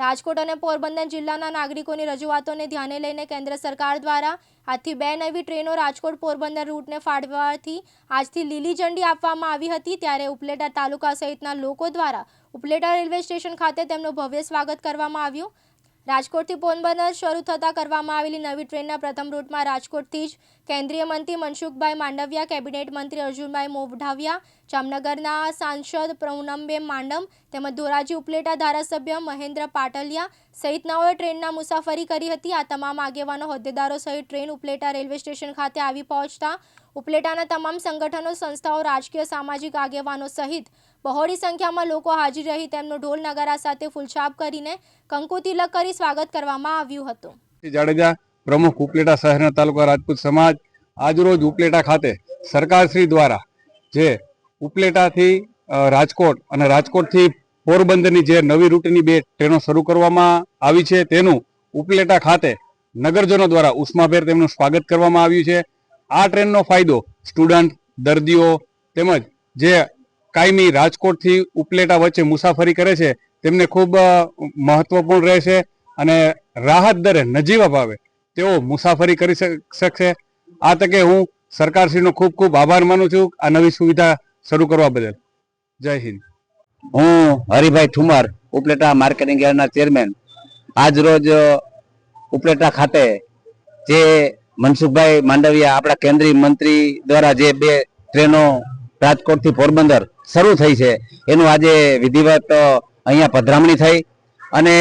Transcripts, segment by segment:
રાજકોટ અને પોરબંદર જિલ્લાના નાગરિકોની રજૂઆતોને ધ્યાને લઈને કેન્દ્ર સરકાર દ્વારા આજથી બે નવી ટ્રેનો રાજકોટ પોરબંદર રૂટને ફાળવવાથી આજથી લીલી ઝંડી આપવામાં આવી હતી. ત્યારે ઉપલેટા તાલુકા સહિતના લોકો દ્વારા ઉપલેટા રેલવે સ્ટેશન ખાતે તેમનું ભવ્ય સ્વાગત કરવામાં આવ્યું. રાજકોટથી પોરબંદર શરૂ થતાં કરવામાં આવેલી નવી ટ્રેનના પ્રથમ રૂટમાં રાજકોટથી જ કેન્દ્રીય મંત્રી મનસુખભાઈ માંડવિયા, કેબિનેટ મંત્રી અર્જુનભાઈ મોઢાવિયા, જામનગરના સાંસદ પ્રૌનમબેન માંડમ તેમજ ધોરાજી ઉપલેટા ધારાસભ્ય મહેન્દ્ર પાટલિયા સહિતનાઓએ ટ્રેનના મુસાફરી કરી હતી. આ તમામ આગેવાનો હોદ્દેદારો સહિત ટ્રેન ઉપલેટા રેલવે સ્ટેશન ખાતે આવી પહોંચતા ઉપલેટાના તમામ સંગઠનો, સંસ્થાઓ, રાજકીય, સામાજિક આગેવાનો સહિત બહોળી સંખ્યામાં લોકો હાજર રહી તેમનો ઢોલ નગારા સાથે ફૂલછાપ કરીને કંકુ કરી સ્વાગત કરવામાં આવ્યું હતું. જાડેજા, પ્રમુખ ઉપલેટા શહેરના તાલુકા રાજપૂત સમાજ, આજરોજ ઉપલેટા ખાતે સરકારશ્રી દ્વારા જે ઉપલેટાથી રાજકોટ અને રાજકોટથી પોરબંદરની જે નવી રૂટની બે ટ્રેનો શરૂ કરવામાં આવી છે, તેનું ઉપલેટા ખાતે નગરજનો દ્વારા ઉષ્માભેર તેમનું સ્વાગત કરવામાં આવ્યું છે. આ ટ્રેનનો ફાયદો સ્ટુડન્ટ, દર્દીઓ તેમજ જે કાયમી રાજકોટથી ઉપલેટા વચ્ચે મુસાફરી કરે છે. તેમને ખૂબ મહત્વપૂર્ણ રહેશે અને રાહત દરે નજીવા ભાવે તેઓ મુસાફરી કરી શક- શકશે. આ તકે હું સરકારશ્રીનો ખૂબ ખૂબ આભાર માનું છું. આ નવી સુવિધા શરૂ કરવા બદલ. જય હિન્દ. હું હરિભાઈ ઠુમર ઉપલેટા માર્કેટિંગ યાર્ડના ચેરમેન. આજ રોજ ઉપલેટા ખાતે જે મનસુખભાઈ માંડવિયા આપણા કેન્દ્રીય મંત્રી દ્વારા જે બે ટ્રેનો રાજકોટથી પોરબંદર શરૂ થઈ છે. એનું આજે વિધિવત અહીંયા પધરામણી થઈ અને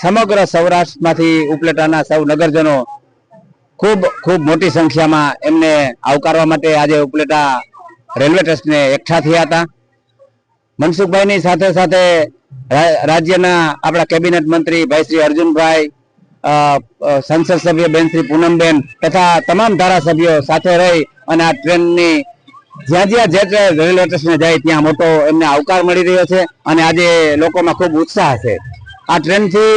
સમગ્ર સૌરાષ્ટ્રમાંથી ઉપલેટાના સૌ નગરજનો ખૂબ ખૂબ મોટી સંખ્યામાં એમને આવકારવા માટે આજે ઉપલેટા રેલવે ટ્રસ્ટને એકઠા થયા હતા. મનસુખભાઈની સાથે સાથે રાજ્યના આપણા કેબિનેટ મંત્રી ભાઈ શ્રી અર્જુનભાઈ સંસદ સભ્ય બેન શ્રી પૂનમબેન તથા તમામ ધારાસભ્યો સાથે રહી અને આ ટ્રેનની જ્યાં જ્યાં જે રેલવે સ્ટેશને જાય ત્યાં મોટો એમને આવકાર મળી રહ્યો છે અને આજે લોકોમાં ખૂબ ઉત્સાહ છે. આ ટ્રેનથી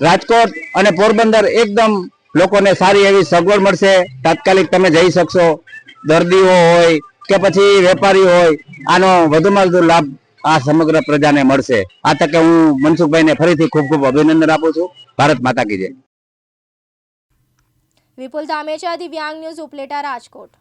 રાજકોટ અને પોરબંદર એકદમ લોકોને સારી એવી સગવડ મળશે. તાત્કાલિક તમે જઈ શકશો. દર્દીઓ હોય કે પછી વેપારીઓ હોય, આનો વધુમાં વધુ લાભ આ સમગ્ર પ્રજાને મળશે. આ તકે હું મનસુખભાઈને ફરીથી ખૂબ ખૂબ અભિનંદન આપું છું. ભારત માતા કી જય. વિપુલ ધામેચા, દિવ્યાંગ ન્યૂઝ ઉપલેટા, રાજકોટ.